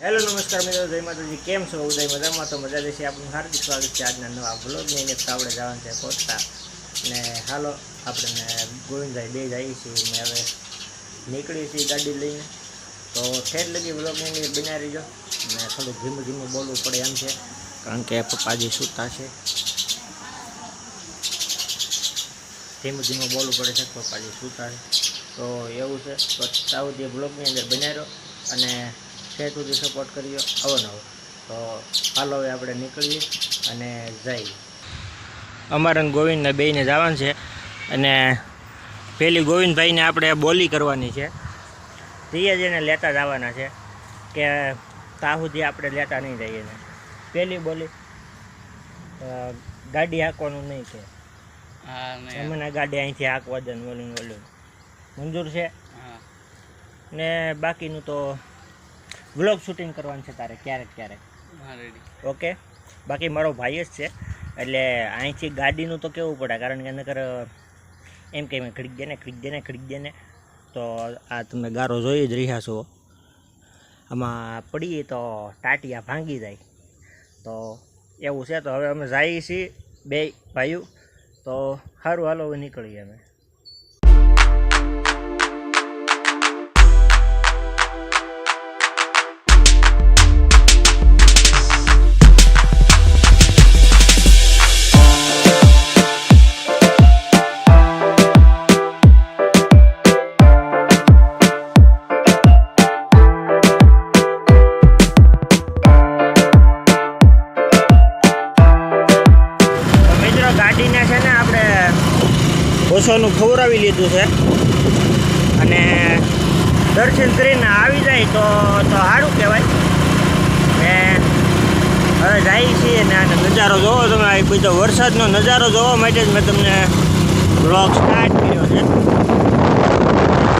Hello, નમસ્કાર મિત્રો, જય માતાજી. કેમ છો? ઉદય મજામાં? તો મજા જશે. આપણું હાર્દિક સ્વાગત છે આજના નવા બ્લોગની અંદર. તો આપણે જવાનું છે કોટતા ને હાલો આપણે ગોવિંદભાઈ બે જઈએ છીએ ને હવે નીકળીએ છીએ ગાડી લઈને. તો ઠેર લગી બ્લોગની અંદર બનાવી રહીજો. ને થોડું ધીમું ધીમું બોલવું પડે એમ છે. કારણ કે પપ્પાજી સૂતા છે. ધીમું ધીમું બોલવું પડે છે પપ્પાજી સૂતા છે. તો એવું છે. તો સાઉથ એ બ્લોગની અંદર બનાવ્યો અને છે સુધી સપોર્ટ કર્યો આવો નવો તો હાલો હવે આપણે નીકળીએ અને જઈએ. અમારા ગોવિંદને બેને જવાનું છે અને પેલી ગોવિંદભાઈને આપણે બોલી કરવાની છે. ધીએ જઈને લેતા જવાના છે કે ત્યાં સુધી આપણે લેતા નહીં જઈએ ને. પહેલી બોલી ગાડી હાંકવાનું નહીં છે હા મને ગાડી અહીંથી હાંકવા દે ને ઓલું ઓલું મંજૂર છે? ને બાકીનું તો વ્લોગ શૂટિંગ કરવાનું છે તારે ક્યારેક ક્યારેક. ઓકે બાકી મારો ભાઈ જ છે એટલે અહીંથી ગાડીનું તો કેવું પડે કારણ કે નકર એમ કે ખરીદ દે ને ખરીદ દે ને ખરીદ દે ને તો આ તમે ગારો જોઈ જ રહ્યા છો. આમાં પડીએ તો ટાટિયા ભાંગી જાય. તો એવું છે તો હવે અમે જઈએ છીએ બે ભાઈઓ. તો સારું હાલો હવે નીકળીએ અમે. ખવડાવી લીધું છે. અને દર્શન કરીને આવી જાય તો તો સારું કહેવાય. ને હવે જાય છીએ ને આને નજારો જોવો તમે. આ બધો વરસાદનો નજારો જોવા માટે જ મેં તમને બ્લોગ સ્ટાર્ટ કર્યો છે.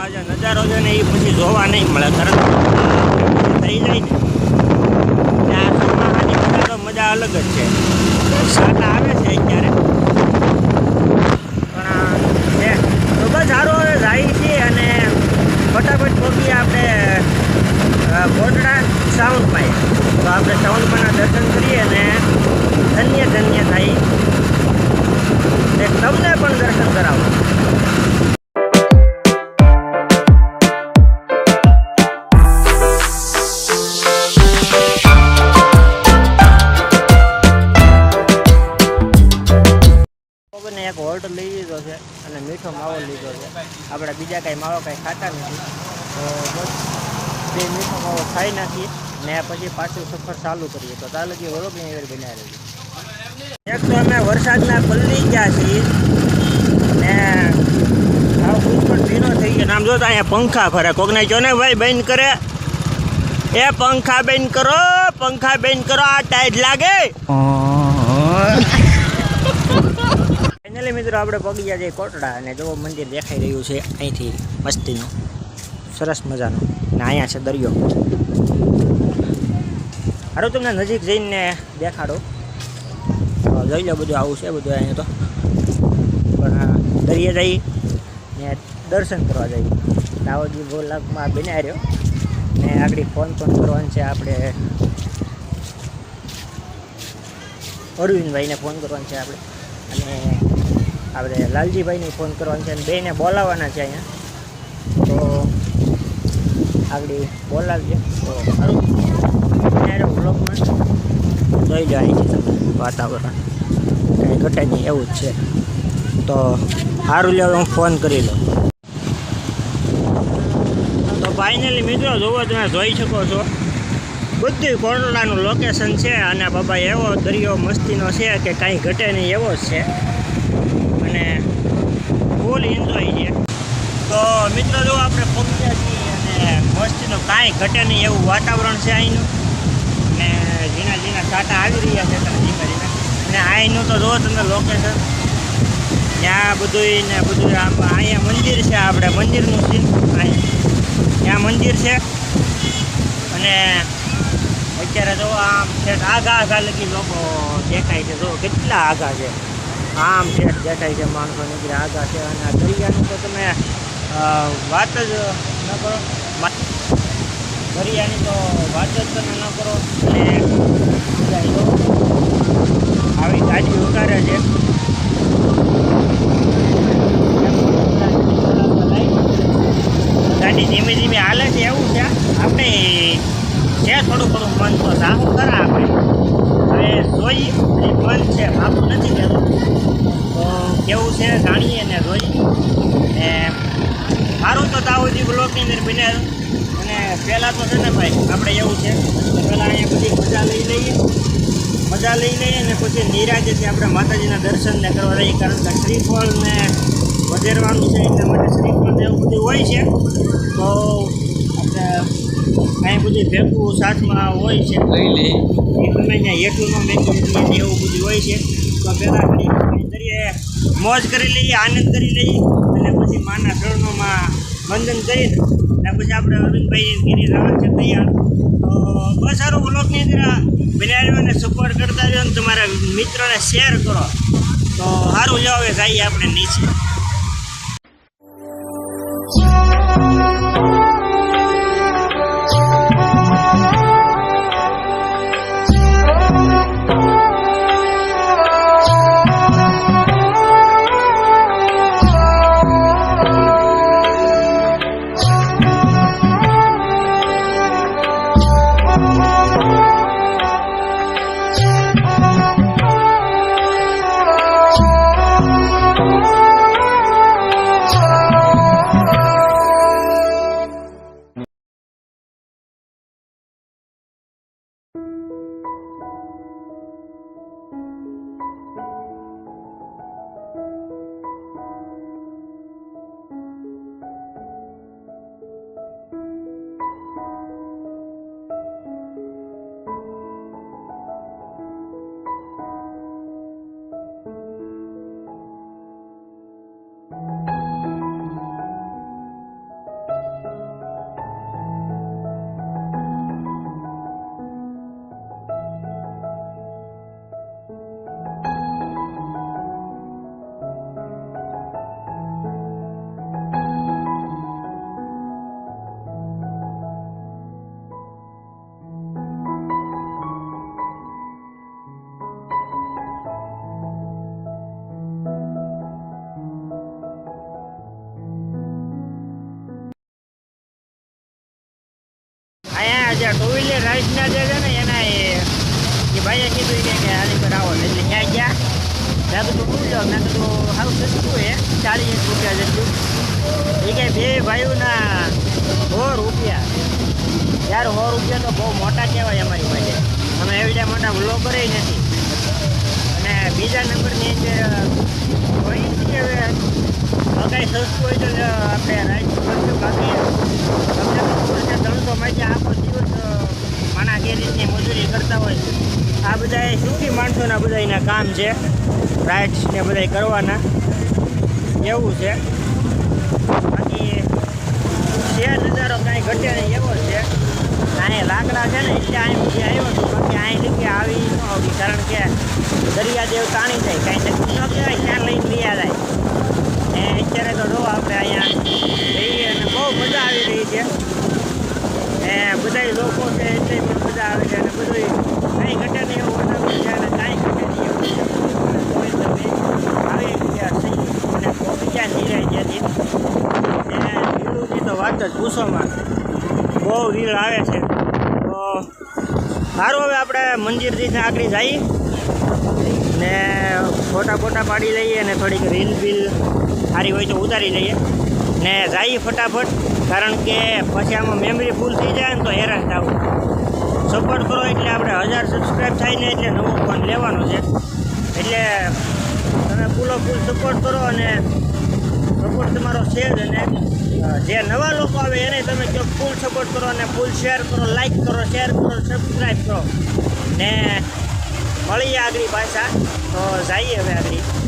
આજે નજારો છે ને એ પછી જોવા નહીં મળે. તરત થઈ જાય ને. આ ચોમાસાની મજા અલગ જ છે. સાટા આવે છે અત્યારે. બસ બે માવો ખાઈ નાખીએ. ને પછી પાછું સફર ચાલુ કરીએ. તો તાલ લગી વરોગની એવી બનાવી રહી એક તો અમે વરસાદના પલ્લી ગયા છીએ. ને સાવ પણ ભીનો થઈ ગયો. આમ જોતા અહીંયા પંખા ફરે. કોકને જો ને ભાઈ બંધ કરે. એ પંખા બેન કરો પંખા બેન કરો. આ ટાઈટ લાગે. ફાઇનલી મિત્રો આપણે પગી છે કોટડા. અને જો મંદિર દેખાઈ રહ્યું છે અહીંથી મસ્તીનું. સરસ મજાનો. ને અહીંયા છે દરિયો. હારું તમને નજીક જઈને દેખાડો. જોઈ લો બધું આવું છે બધું અહીંયા તો. પણ દરિયે જઈ ને દર્શન કરવા જઈએ દાવોજી ગોલાકમાં બનાવી રહ્યો. ને આગળ ફોન પણ કરવાનો છે, આપણે અરવિંદભાઈને ફોન કરવાનો છે આપણે. અને આપણે લાલજીભાઈને ફોન કરવાનો છે અને બેને બોલાવવાના છે અહીંયા. તો આગળ બોલાવીએ તો સારું જોઈ જાય છે વાતાવરણ. કાંઈ ઘટે નહીં, એવું જ છે. તો સારું લેવા હું ફોન કરી લઉં. તો ફાઇનલી મિત્રો, જોવો તમે, જોઈ શકો છો. બધું કોરોનાનું લોકેશન છે અને બાબા એવો દરિયો મસ્તીનો છે કે કાંઈ ઘટે નહીં, એવો જ છે. અને ફૂલ એન્જોય છે. તો મિત્રો, જો આપણે છીએ અને મસ્તીનું કાંઈ ઘટે નહીં એવું વાતાવરણ છે અહીંનું. ને ઝીણા ઝીણા કાંટા આવી રહ્યા છે તમે ધીમે ધીમે. અને અહીંનું તો જો તમે લોકેશન ત્યાં બધું ને બધું આમ, અહીંયા મંદિર છે આપણે, મંદિરનું સીન અહીં. ત્યાં મંદિર છે. અને અત્યારે જો આમ ઠેઠ આઘા આઘા લગી લોકો દેખાય છે. જો કેટલા આઘા છે. આમ ઠેઠ દેખાય છે, માણસો નીકળે આઘા છે. અને આ દરિયાનું તો તમે વાત જ ન કરો. ભરિયાની તો વાત જ તમે ન કરો. અને આવી ગાડી ઉતારે છે. ગાડી ધીમે ધીમે હાલે છે, એવું છે. આપણે છે થોડું થોડું મન તો સારું ખરા આપણે. હવે જોઈ એ મન છે આપણું નથી કહેતું. તો કેવું છે, જાણીએ ને જોઈ એ સારું તો સુધી બ્લોકની અંદર બને અને પહેલાં તો છે ને ભાઈ આપણે એવું છે પહેલાં અહીંયા બધી મજા લઈ લઈએ. મજા લઈ લઈએ અને પછી નિરાજેથી આપણે માતાજીના દર્શનને કરવા રહીએ કારણ કે શ્રીફળને વધેરવાનું છે એટલા માટે શ્રીફળ એવું બધું હોય છે. તો આપણે કાંઈ બધું ભેગું સાથમાં હોય છે. લઈ લે એ ગમે ત્યાં હેઠુંનો મેકઅપ એવું બધું હોય છે. તો પહેલાં ઘડી મોજ કરી લઈએ આનંદ કરી લઈએ. અને પછી માના ચરણોમાં વંદન કરીને, અને પછી આપણે અરવિંદભાઈ ગીરી રાવણ છે તૈયાર. તો બસ સારું બ્લોગની અંદર અને સપોર્ટ કરતા રહ્યો અને તમારા મિત્રોને શેર કરો. તો સારું જાઓ હવે જઈએ આપણે નીચે. જે ટુ વ્હીલર રાઇડના જે છે ને, એના એ ભાઈએ કીધું કે કે આની પર આવો. એટલે ક્યાં ગયા. મેં કીધું શું લો મેં કીધું સારું સસ્તું એ ચાલીસ રૂપિયા જેટલું. એ કે, બે ભાઈઓના સો રૂપિયા. યાર, સો રૂપિયા તો બહુ મોટા કહેવાય અમારી પાસે અમે એવડા મોટા બ્લોગર નથી. અને બીજા નંબરની અંદર છે કાંઈ સસ્તું હોય તો આપણે રાઈડ કરશું બાકી તમને ત્રણસો માટે આખો દિવસ માણા રીતની મજૂરી કરતા હોય? આ બધા સુખી માણસોના બધા કામ છે. રાઇડ્સ ને બધા કરવાના. એવું છે. બાકી છે નજારો કાંઈ ઘટે નહીં, એવો છે. અહીંયા લાકડા છે ને, એટલે અહીં સુધી આવ્યો છું અહીં જગ્યા આવી ન આવી કારણ કે દરિયાદેવ તાણી જાય, કાંઈ નક્કી ન કહેવાય, ત્યાં લઈને લઈ જાય અત્યારે તો જો આપણે અહીંયા જઈએ અને બહુ મજા આવી રહી છે. એ બધા લોકો છે એટલે પણ મજા આવે છે અને બધું કાંઈ ઘટે નહીં એવું બનાવ્યું છે અને કાંઈ ઘટે નહીં એવું આવી રીલુંની તો વાત જ પૂછોમાં બહુ રીલ આવે છે. તો સારું હવે આપણે મંદિરથી આગળ જઈએ. ને ફોટા ફોટા પાડી લઈએ અને થોડીક રીલ બિલ સારી હોય તો ઉતારી લઈએ. ને જઈએ ફટાફટ, કારણ કે પછી આમાં મેમરી ફૂલ થઈ જાય ને તો હેરાન થવું. સપોર્ટ કરો એટલે આપણે હજાર સબસ્ક્રાઈબ થાય ને એટલે નવો ફોન લેવાનો છે. એટલે તમે ફૂલો ફૂલ સપોર્ટ કરો અને સપોર્ટ તમારો છે જ અને જે નવા લોકો આવે એને તમે જો ફૂલ સપોર્ટ કરો અને ફૂલ શેર કરો લાઈક કરો શેર કરો સબસ્ક્રાઈબ કરો. ને મળીએ આગળ પાછા. તો જઈએ હવે આગળ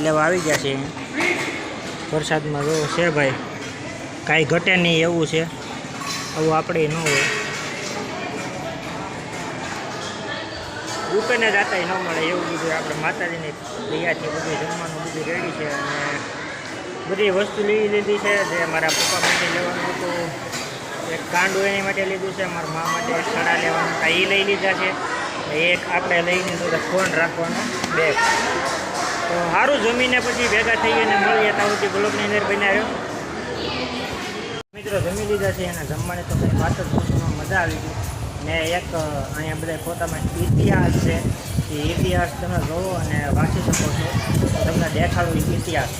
પ્રસાદ આવી ગયા છે. પ્રસાદમાં જો છે ભાઈ. કાંઈ ઘટે નહીં એવું છે. આવું આપણે ન હોય. દુકાને જતા ન મળે એવું બધું આપણે માતાજીની દયાથી બધું જમવાનું બધું રેડી છે અને બધી વસ્તુ લઈ લીધી છે. જે મારા પપ્પા માટે લેવાનું હતું. એક કાંડું એની માટે લીધું છે. મારા મા માટે એક સડા લેવાનું હતા. એ લઈ લીધા છે. એક આપણે લઈ લીધું ફોન રાખવાનો. બેગ તો સારું જમીને પછી ભેગા થઈએ અને મળીએ ત્યાં સુધી બ્લોગની અંદર બનાવ્યો મિત્રો જમી લીધા છે એના જમવાની તો કંઈ વાત જ મજા આવી ગઈ. ને એક અહીંયા બધા પોતામાં ઇતિહાસ છે. એ ઇતિહાસ તમે જોવો અને વાંચી શકો છો. તમને દેખાડું ઇતિહાસ.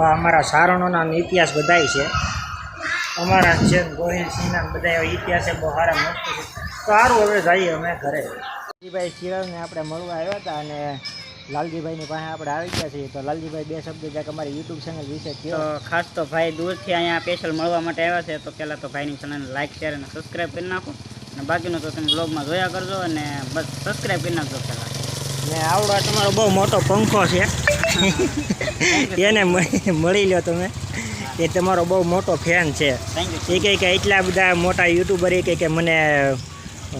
અમારા સારણોના ઇતિહાસ બધાય છે. અમારા છે ગોહિલ સિંહના બધા ઇતિહાસ છે બહુ સારા મસ્ત છે. તો સારું હવે જઈએ અમે ઘરે. લાલજીભાઈ ચિરાવને આપણે મળવા આવ્યા હતા અને લાલજીભાઈની પાસે આપણે આવી ગયા છીએ. તો લાલજીભાઈ બે શબ્દ જ્યાં અમારી યુટ્યુબ ચેનલ વિશે તો કયો? ખાસ તો ભાઈ દૂરથી અહીંયા સ્પેશિયલ મળવા માટે આવ્યા છે. તો પહેલાં તો ભાઈની ચેનલને લાઇક શેર અને સબસ્ક્રાઈબ કરી નાખો. અને બાકીનું તો તમે બ્લોગમાં જોયા કરજો અને બસ સબસ્ક્રાઈબ કરી નાખજો પહેલાં. ને આવડો તમારો બહુ મોટો પંખો છે. એને મળી મળી લો તમે. એ તમારો બહુ મોટો ફેન છે. એ કહે કે એટલા બધા મોટા યુટ્યુબર એ કહે કે મને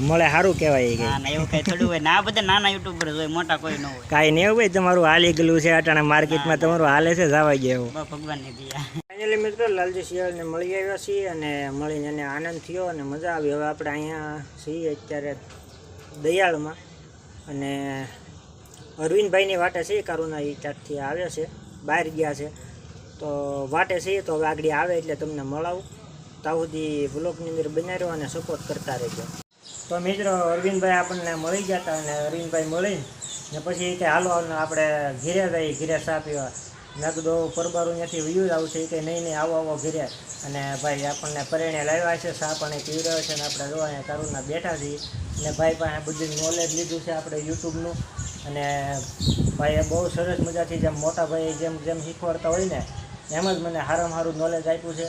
મળે સારું કહેવાય કે એવું કઈ થોડું હોય. ના બધા નાના યુટ્યુબર હોય મોટા કોઈ ન હોય. કાંઈ નહીં હોય ભાઈ તમારું હાલી ગયેલું છે અટાણે માર્કેટમાં તમારું હાલે છે જવા ગયા ભગવાનની દિયા. ફાઇનલી મિત્રો લાલજી શિયાળને મળી આવ્યા છીએ અને મળીને એને આનંદ થયો અને મજા આવી. હવે આપણે અહીંયા છીએ અત્યારે દયાળમાં અને અરવિંદભાઈની વાટે છે, કારુના એ ક્યાંકથી આવ્યા છે, બહાર ગયા છે. તો વાટે છે, તો હવે આગળ આવે એટલે તમને મળાવું. ત્યાં સુધી બ્લોગની અંદર બનાવી રહ્યો અને સપોર્ટ કરતા રહેજો. તો મિત્રો, અરવિંદભાઈ આપણને મળી ગયા હતા અને અરવિંદભાઈ મળી ને પછી કે હાલો ને આપણે ઘીરે ગઈ ઘીરે સાપ્યો પીવા. મેં પરબારું ત્યાંથી વ્યૂઝ આવશે કે નહીં નહીં, આવો આવો ઘીરે. અને ભાઈ આપણને પરિણે લાવ્યા છે સાપ પાણી પી રહ્યો છે અને આપણે જોવા અહીંયા બેઠા છીએ. અને ભાઈ પાસે બધું નોલેજ લીધું છે, આપણે યુટ્યુબનું અને ભાઈએ બહુ સરસ મજાથી જેમ મોટા ભાઈ જેમ જેમ શીખવાડતા હોય ને એમ જ મને સારામાં સારું નોલેજ આપ્યું છે.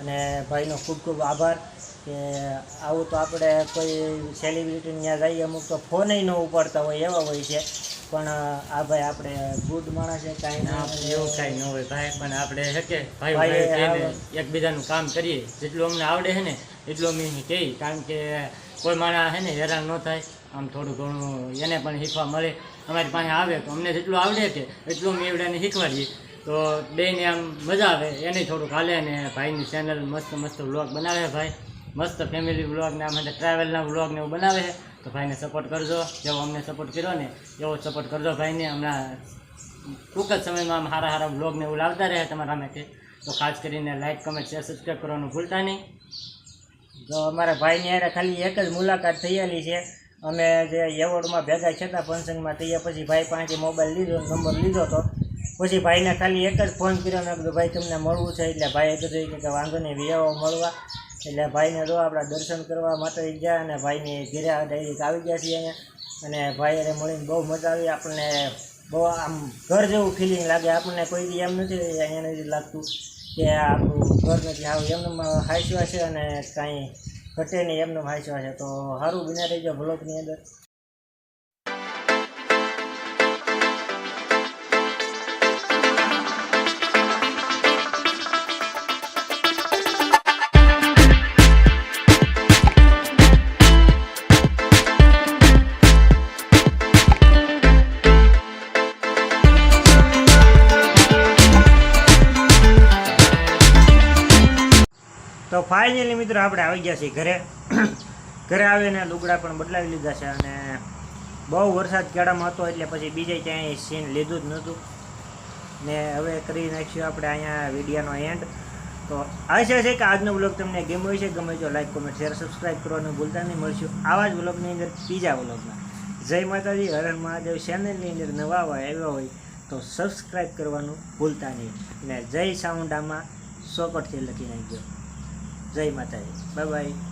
અને ભાઈનો ખૂબ ખૂબ આભાર કે આવું તો આપણે કોઈ સેલિબ્રિટી ત્યાં જઈએ અમુક તો ફોનય ન ઉપાડતા હોય એવા હોય છે. પણ આ ભાઈ આપણે ગુડ માણસ છે કાંઈ ના, એવું કાંઈ ન હોય ભાઈ પણ આપણે કે ભાઈ ભાઈ, એકબીજાનું કામ કરીએ. જેટલું અમને આવડે છે ને એટલું અમે કહીએ. કારણ કે કોઈ માણસ છે ને હેરાન ન થાય. આમ થોડું ઘણું એને પણ શીખવા મળે. અમારી પાસે આવે તો અમને જેટલું આવડે છે એટલું એવડાને શીખવાડીએ. તો બેને આમ મજા આવે. એને થોડુંક હાલે ને ભાઈની ચેનલ મસ્ત મસ્ત વ્લોગ બનાવે ભાઈ. મસ્ત ફેમિલી વ્લોગને આમ ટ્રાવેલના વ્લોગને એવું બનાવે. તો ભાઈને સપોર્ટ કરજો. જેવો અમને સપોર્ટ કર્યો ને એવો સપોર્ટ કરજો ભાઈને. હમણાં ટૂંક જ સમયમાં આમ સારા સારા વ્લોગને એવું લાવતા રહે તમારા માટે. તો ખાસ કરીને લાઇક કમેન્ટ શેર સબસ્ક્રાઈબ કરવાનું ભૂલતા નહીં. તો અમારા ભાઈની હારે ખાલી એક જ મુલાકાત થયેલી છે. અમે જે એવોર્ડમાં ભેગા છતાં ફંક્શનમાં થયા પછી ભાઈ પાસેથી મોબાઈલ લીધો, નંબર લીધો તો પછી ભાઈને ખાલી એક જ ફોન કર્યો મેં કીધું, ભાઈ, તમને મળવું છે? એટલે ભાઈએ કીધું કે વાંધો નહીં, વિયાઓ મળવા. એટલે ભાઈને જો આપણા દર્શન કરવા માટે ગયા અને ભાઈની ઘેરા ડાયરેક આવી ગયા છીએ અહીંયા. અને ભાઈ હારે મળીને બહુ મજા આવી. આપણને બહુ આમ ઘર જેવું ફિલિંગ લાગે. આપણને કોઈ બી એમ નથી અહીંયા નથી લાગતું. કે આપણું ઘર નથી. આવું એમને હાસ્યા છે અને કાંઈ ઘટે નહીં એમનું હાંચવા છે. તો સારું રહી રહીજો બ્લોગની અંદર. ફાઇનલી મિત્રો આપણે આવી ગયા છીએ ઘરે. ઘરે આવીને લુગડા પણ બદલાવી લીધા છે અને બહુ વરસાદ કેળામાં હતો એટલે પછી બીજે ક્યાંય સીન લીધું જ નહોતું. ને હવે કરી નાખ્યું આપણે અહીંયા વિડીયોનો એન્ડ તો આશા છે કે આજનો બ્લોગ તમને ગમ્યો છે ગમે તો લાઈક કોમેન્ટ શેર સબસ્ક્રાઈબ કરવાનું ભૂલતા નહીં. મળશું આવા જ બ્લોગની અંદર બીજા બ્લોગમાં જય માતાજી. હરણ મહાદેવ. ચેનલની અંદર નવા હોય, આવ્યા હોય તો સબસ્ક્રાઈબ કરવાનું ભૂલતા નહીં. ને જય સાઉન્ડામાં સોકટથી લખી નાખજો જય માતાજી. Bye bye.